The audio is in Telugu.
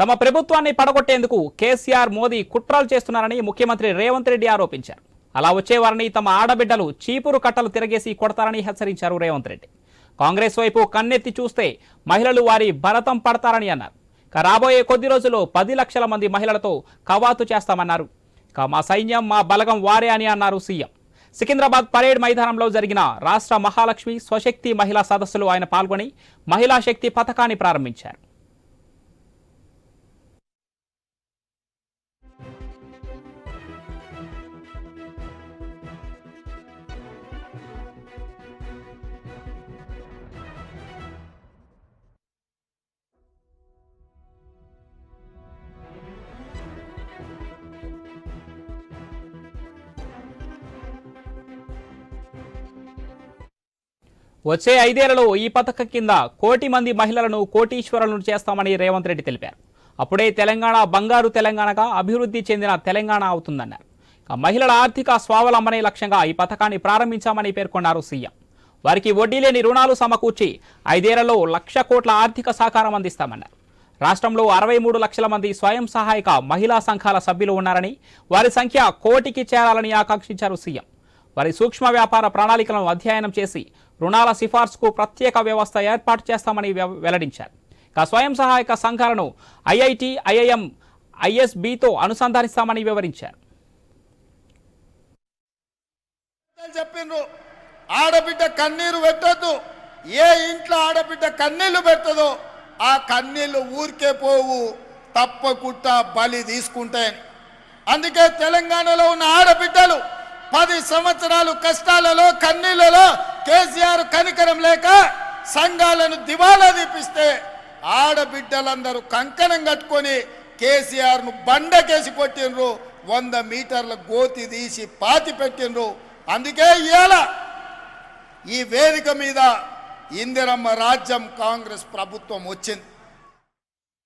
తమ ప్రభుత్వాన్ని పడగొట్టేందుకు కేసీఆర్ మోదీ కుట్రలు చేస్తున్నారని ముఖ్యమంత్రి రేవంత్ రెడ్డి ఆరోపించారు. అలా వచ్చేవారిని తమ ఆడబిడ్డలు చీపురు కట్టలు తిరగేసి కొడతారని హెచ్చరించారు రేవంత్ రెడ్డి. కాంగ్రెస్ వైపు కన్నెత్తి చూస్తే మహిళలు వారి భరతం పడతారని అన్నారు. ఇక రాబోయే కొద్ది రోజుల్లో పది లక్షల మంది మహిళలతో కవాతు చేస్తామన్నారు. ఇక మా సైన్యం మా బలగం వారే అని అన్నారు సీఎం. సికింద్రాబాద్ పరేడ్ మైదానంలో జరిగిన రాష్ట్ర మహాలక్ష్మి స్వశక్తి మహిళా సదస్సులో ఆయన పాల్గొని మహిళా శక్తి పథకాన్ని ప్రారంభించారు. వచ్చే ఐదేళ్ళలో ఈ పథకం కింద కోటి మంది మహిళలను కోటీశ్వరులను చేస్తామని రేవంత్ రెడ్డి తెలిపారు. అప్పుడే తెలంగాణ బంగారు తెలంగాణగా అభివృద్ధి చెందిన తెలంగాణ అవుతుందన్నారు. మహిళల ఆర్థిక స్వావలంబనే లక్ష్యంగా ఈ పథకాన్ని ప్రారంభించామని పేర్కొన్నారు సీఎం. వారికి వడ్డీ లేని రుణాలు సమకూర్చి ఐదేళ్ళలో లక్ష కోట్ల ఆర్థిక సహకారం అందిస్తామన్నారు. రాష్ట్రంలో అరవై మూడు లక్షల మంది స్వయం సహాయక మహిళా సంఘాల సభ్యులు ఉన్నారని వారి సంఖ్య కోటికి చేరాలని ఆకాంక్షించారు సీఎం. వారి సూక్ష్మ వ్యాపార ప్రణాళికలను అధ్యయనం చేసి రుణాల సిఫార్సుకు ప్రత్యేక వ్యవస్థ ఏర్పాటు చేస్తామని వెల్లడించారు. ఇక స్వయం సహాయక సంఘాలను ఐఐటి ఐఐఎం ఐఎస్బితో అనుసంధానిస్తామని వివరించారు. చెప్పిండ్రు ఆడబిడ్డ కన్నీరు పెట్టద్దు. ఏ ఇంట్లో ఆడబిడ్డ కన్నీళ్ళు పెట్టదు ఆ కన్నీళ్ళు ఊరికే పోవు తప్పకుండా బలి తీసుకుంటే అందుకే తెలంగాణలో ఉన్న ఆడబిడ్డ పది సంవత్సరాలు కష్టాలలో కన్నీళ్ళలో కేసీఆర్ కనికరం లేక సంఘాలను దివాలా తీపిస్తే ఆడబిడ్డలందరూ కంకణం కట్టుకొని కేసీఆర్ను బండకేసి కొట్టినరు వంద మీటర్ల గోతి తీసి పాతి పెట్టిండ్రు. అందుకే ఇవాళ ఈ వేదిక మీద ఇందిరమ్మ రాజ్యం కాంగ్రెస్ ప్రభుత్వం వచ్చింది.